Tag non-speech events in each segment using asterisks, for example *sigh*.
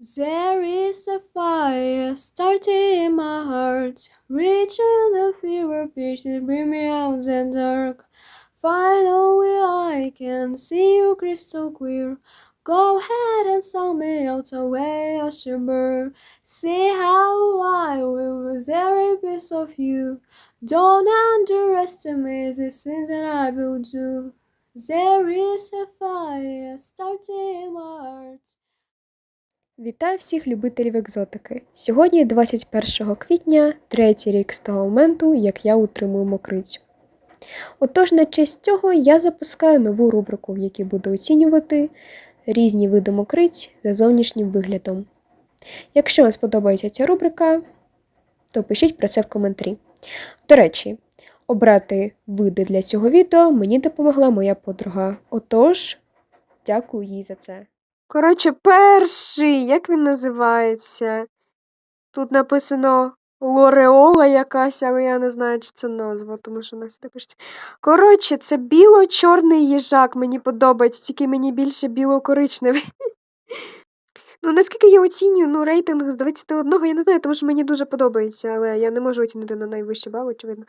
There is a fire starting in my heart, reaching the fever pitch that bring me out the dark. Finally, I can see you crystal clear. Go ahead and sell me out away I shiver. See how I will lose every piece of you. Don't underestimate the things that I will do. There is a fire starting in my heart. Вітаю всіх любителів екзотики. Сьогодні 21 квітня, третій рік з того моменту, як я утримую мокрицю. Отож, на честь цього я запускаю нову рубрику, в якій буду оцінювати різні види мокриць за зовнішнім виглядом. Якщо вам сподобається ця рубрика, то пишіть про це в коментарі. До речі, обрати види для цього відео мені допомогла моя подруга. Отож, дякую їй за це. Коротше, перший, як він називається? Тут написано Лореола якась, але я не знаю, чи це назва, тому що нас так пишеться. Коротше, це біло-чорний їжак. Мені подобається, тільки мені більше біло-коричневий. *laughs* Ну, наскільки я оцінюю, ну, рейтинг з 21, я не знаю, тому що мені дуже подобається, але я не можу оцінити на найвищий бал, очевидно.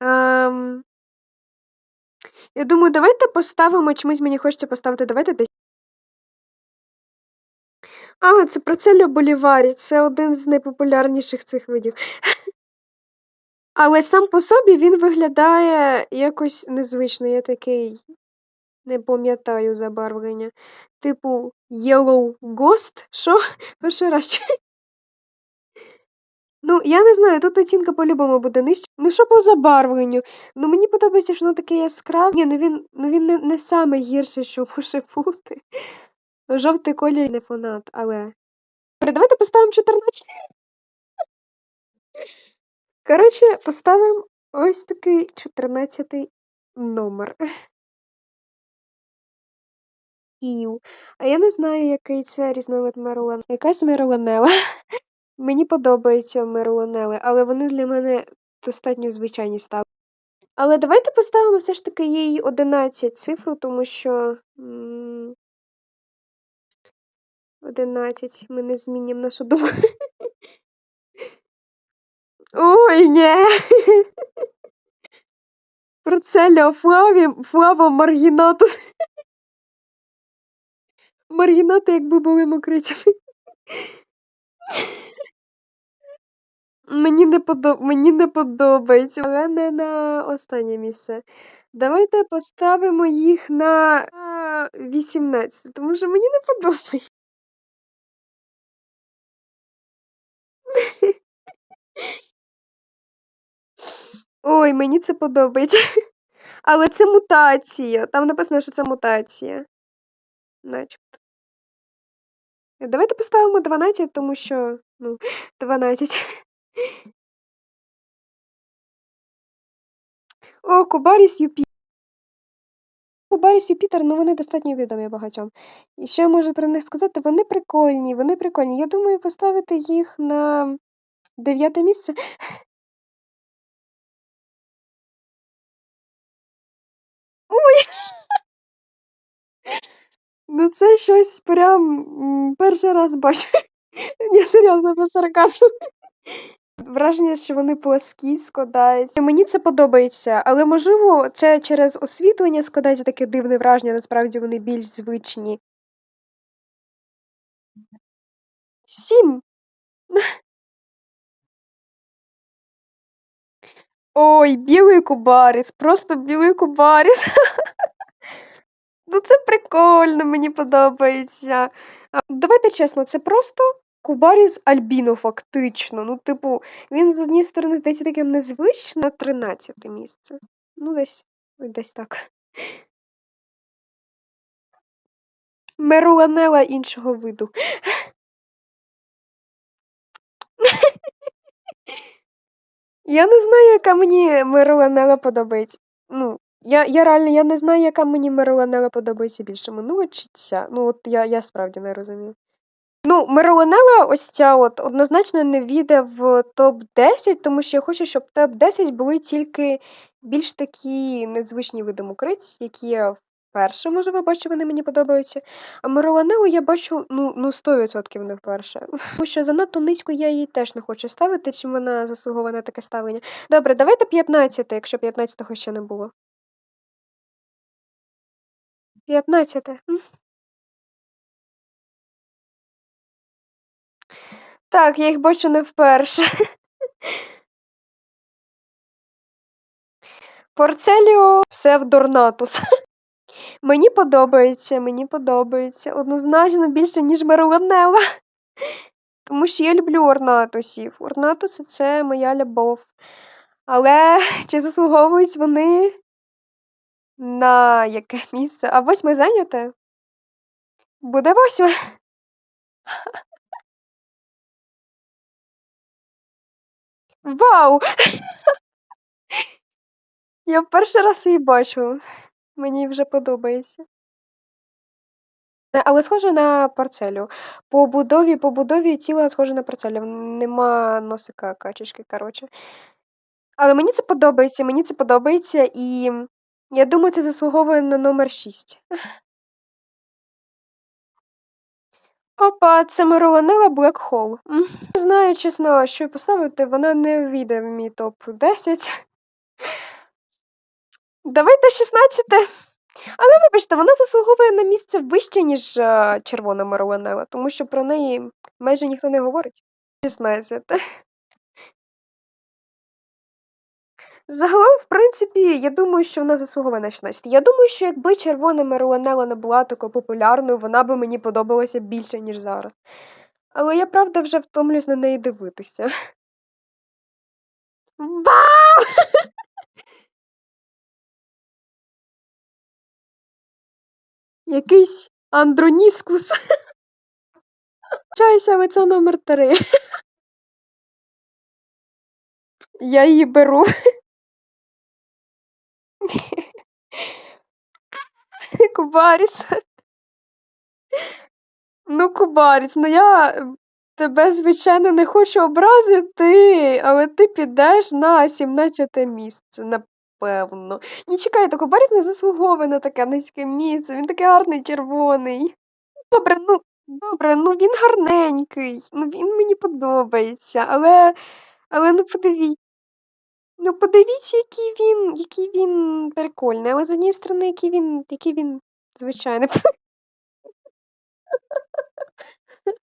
Ем... Я думаю, давайте поставимо, чомусь мені хочеться поставити, давайте десь. А, це Процелло Боліварі. Це один з найпопулярніших цих видів. *laughs* Але сам по собі він виглядає якось незвично. Я такий не пам'ятаю забарвлення. Типу Yellow Ghost? Що? *laughs* Перший раз. Ну, я не знаю, тут оцінка по-любому буде нижча. Ну, що по забарвленню? Ну, мені подобається, що воно таке яскраве. Ні, ну він, ну він не, не саме гірше, що може бути. Жовтий колір не фанат, але. Давайте поставимо 14. Коротше, поставимо ось такий 14 номер. Ів. А я не знаю, який це різновид Мерлон. Якась Мерлонела. *laughs* Мені подобаються Мерлонели, але вони для мене достатньо звичайні стали. Але давайте поставимо все ж таки їй 11 цифру, тому що. М, 11. Ми не змінимо нашу думку. *laughs* Ой, ні. *laughs* Процеліо Флаві, Флава Маргінатус. *laughs* Маргінати, якби були мокрицями. Мені не, подоб... Мені не подобається, але не на останнє місце. Давайте поставимо їх на 18, тому що мені не подобається. Ой, мені це подобається. *laughs* Але це мутація. Там написано, що це мутація. Начебто. Давайте поставимо 12, тому що, ну, *laughs* 12. О, Кубаріс Юпітер. Кубаріс Юпітер, ну вони достатньо відомі багатьом. І я можу про них сказати? Вони прикольні, вони прикольні. Я думаю, поставити їх на дев'яте місце. Ой! Ну це щось прям перший раз бачу. Я серйозно без сарказму. Враження, що вони плоскі складаються. Мені це подобається, але можливо, це через освітлення складається таке дивне враження, насправді вони більш звичні. Сім. Ой, білий кубаріс, просто білий кубаріс. *laughs* Ну це прикольно, мені подобається. Давайте чесно, це просто кубаріс альбіно, фактично. Ну, типу, він з однієї сторони здається таким незвичним на 13 місце. Ну, десь, десь так. Меруланела іншого виду. *laughs* Я не знаю, яка мені Меруланела подобається. Ну, я, я реально я не знаю, яка мені Меруланела подобається більше. Минула чи ця. Ну, от я, я справді не розумію. Ну, Меруланела ось ця от однозначно не війде в топ-10, тому що я хочу, щоб топ-10 були тільки більш такі незвичні види мокриць, які я, в вперше, може, ви бачите, вони мені подобаються. А Мароланелу я бачу ну, ну 100% не вперше. Тому що занадто низько я її теж не хочу ставити, чим вона заслуговує на таке ставлення. Добре, давайте 15, якщо 15-го ще не було. 15. Так, я їх бачу не вперше. Порцеліо Псевдорнатус. Мені подобається, мені подобається. Однозначно більше, ніж Мароланелла. *laughs* Тому що я люблю орнатусів. Орнатуси це моя любов. Але *laughs* чи заслуговують вони на яке місце? А восьме зайняте? Буде восьме. *laughs* Вау! Я перший раз її бачу. Мені вже подобається. Е, Але схоже на парцелю. По будові, по будові тіла схоже на парцелю. Нема носика качечки, коротше. Але мені це подобається, мені це подобається, і я думаю, це заслуговує на номер 6. Опа, це Мароланела Black Hole. Не знаю, чесно, що поставити, вона не війде в мій топ-10. Давайте 16. Але вибачте, вона заслуговує на місце вище, ніж е, червона Мароланела, тому що про неї майже ніхто не говорить. 16. Загалом, в принципі, я думаю, що вона заслуговує на 16. Я думаю, що якби червона Мароланела не була такою популярною, вона би мені подобалася більше, ніж зараз. Але я правда вже втомлюсь на неї дивитися. Вау! Якийсь Андроніскус. Чайся, але це номер 3. Я її беру. Кубаріс. Ну, Кубаріс, ну я тебе, звичайно, не хочу образити, але ти підеш на 17 місце, напевно. Ні, чекайте, Кубаріс не заслуговує на таке низьке місце, він такий гарний червоний. Добре, ну добре, ну він гарненький, ну він мені подобається, але, але ну подивіться. Ну, подивіться, який він, який він прикольний, але з однієї сторони, який він, який він звичайний. *laughs*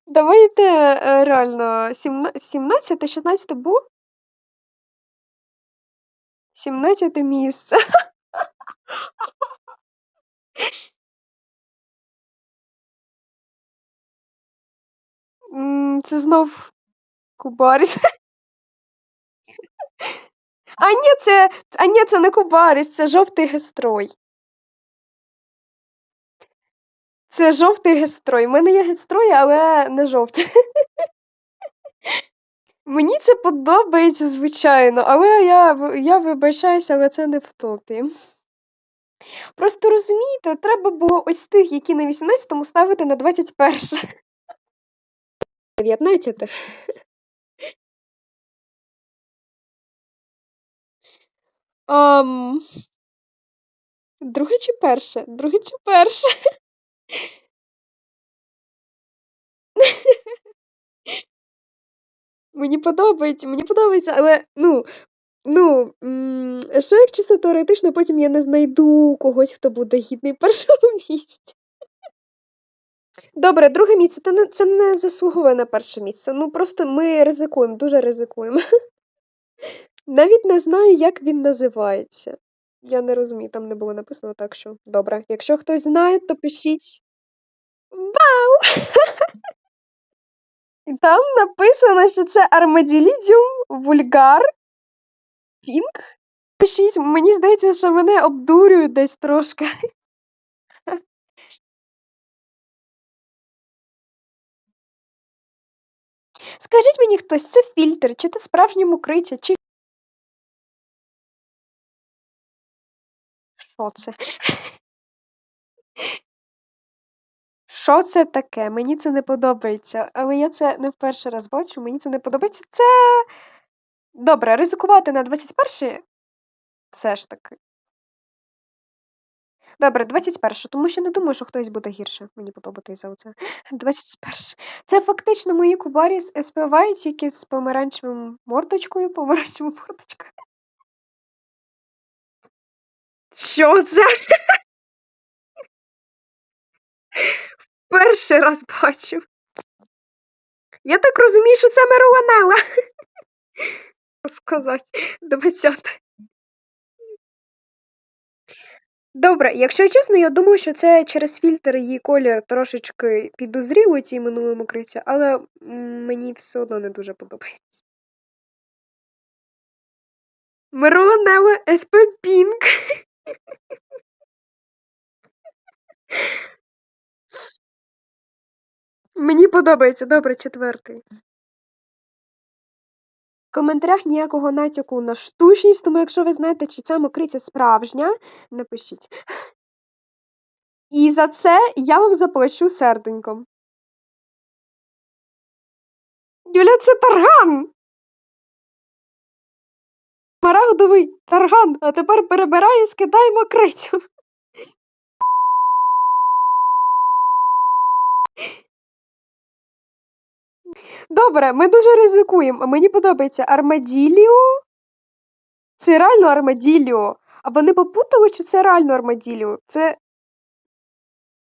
Давайте е, реально 17, 16 було? 17 місце. Це знов Кубаріс. А ні, це, а ні, це не Кубаріс, це жовтий гестрой. Це жовтий гестрой. У мене є гестрої, але не жовті. Мені це подобається, звичайно, але я, я вибачаюся, але це не в топі. Просто розумієте, треба було ось тих, які на 18-му ставити на 21. 19. Ам... Друге чи перше? Друге чи перше? *laughs* Мені подобається, мені подобається, але ну, ну, що як чисто теоретично, потім я не знайду когось, хто буде гідний першого місця. Добре, друге місце. Це не, це не заслуговує на перше місце. Ну просто ми ризикуємо, дуже ризикуємо. *laughs* Навіть не знаю, як він називається. Я не розумію, там не було написано, так що добре. Якщо хтось знає, то пишіть. Вау! *laughs* І там написано, що це Armadillidium Vulgar Pink. Пишіть, мені здається, що мене обдурюють десь трошки. *laughs* Скажіть мені хтось, це фільтр, чи це справжнє мокриття, чи. Що це? Що це таке? Мені це не подобається. Але я це не в перший раз бачу, мені це не подобається. Це. Добре, ризикувати на 21-й все ж таки. Добре, 21, тому що не думаю, що хтось буде гірше мені подобатись за оце. 21. Це фактично мої кубарі з СПВ, тільки з помаранчевим мордочкою, помаранчевою мордочкою. Що це? Перший раз бачу. Я так розумію, що це Меруанела. Сказати, *laughs* 20. Добре, якщо чесно, я думаю, що це через фільтр її колір трошечки підозрів у цій минулому криці, але мені все одно не дуже подобається. Меруанела СП Пінк. *laughs* Мені подобається, добре, четвертий. В коментарях ніякого натяку на штучність, тому якщо ви знаєте, чи ця мокриця справжня, напишіть. І за це я вам заплачу серденьком. Юля, це тарган! Марагдовий тарган, а тепер перебирай і скидай мокрицю. Добре, ми дуже ризикуємо. Мені подобається армаділіо. Це реально армаділіо. А вони попутали, чи це реально армаділіо? Це.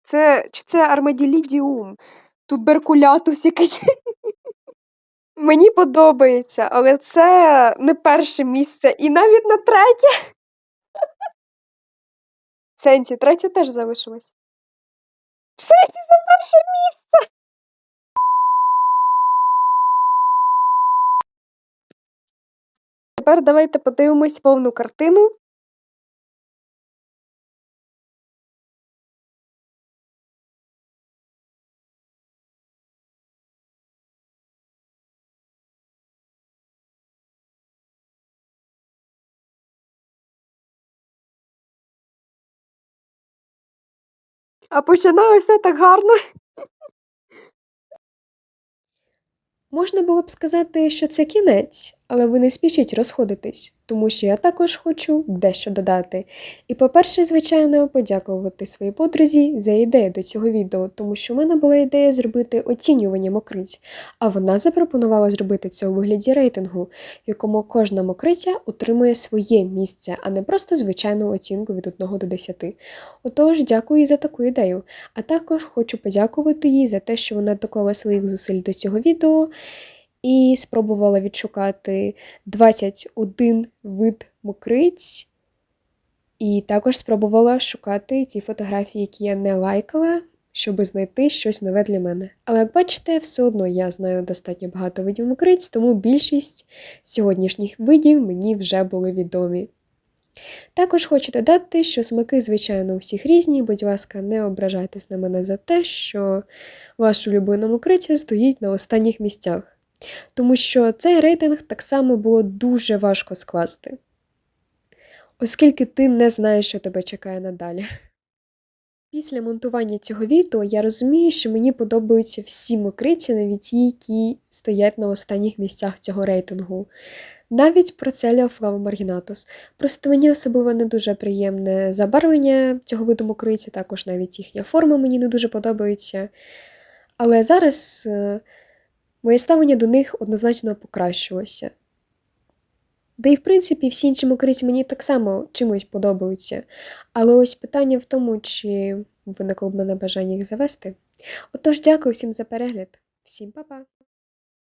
Це. Чи це армаділідіум? Туберкулятус якийсь. *laughs* Мені подобається, але це не перше місце і навіть не третє. *laughs* В сенсі, третє теж залишилось. В сенсі за перше місце. Тепер давайте подивимось повну картину. А починалося так гарно. Можна було б сказати, що це кінець, але ви не спішіть розходитись, тому що я також хочу дещо додати. І, по-перше, звичайно, подякувати своїй подрузі за ідею до цього відео, тому що в мене була ідея зробити оцінювання мокриць, а вона запропонувала зробити це у вигляді рейтингу, в якому кожна мокриця отримує своє місце, а не просто звичайну оцінку від 1 до 10. Отож, дякую за таку ідею. А також хочу подякувати їй за те, що вона доклала своїх зусиль до цього відео і спробувала відшукати 21 вид мокриць. І також спробувала шукати ті фотографії, які я не лайкала, щоб знайти щось нове для мене. Але як бачите, все одно я знаю достатньо багато видів мокриць, тому більшість сьогоднішніх видів мені вже були відомі. Також хочу додати, що смаки, звичайно, у всіх різні. Будь ласка, не ображайтесь на мене за те, що ваша улюблена мокриця стоїть на останніх місцях. Тому що цей рейтинг так само було дуже важко скласти, оскільки ти не знаєш, що тебе чекає надалі. Після монтування цього відео я розумію, що мені подобаються всі мокриці, навіть ті, які стоять на останніх місцях цього рейтингу. Навіть Процеліо Флава Маргінатус. Просто мені особливо не дуже приємне забарвлення цього виду мокриці, також навіть їхня форма мені не дуже подобається. Але зараз е, моє ставлення до них однозначно покращилося. Да і, в принципі, всі інші мокриці мені так само чимось подобаються. Але ось питання в тому, чи виникло б мене бажання їх завести. Отож, дякую всім за перегляд. Всім па-па!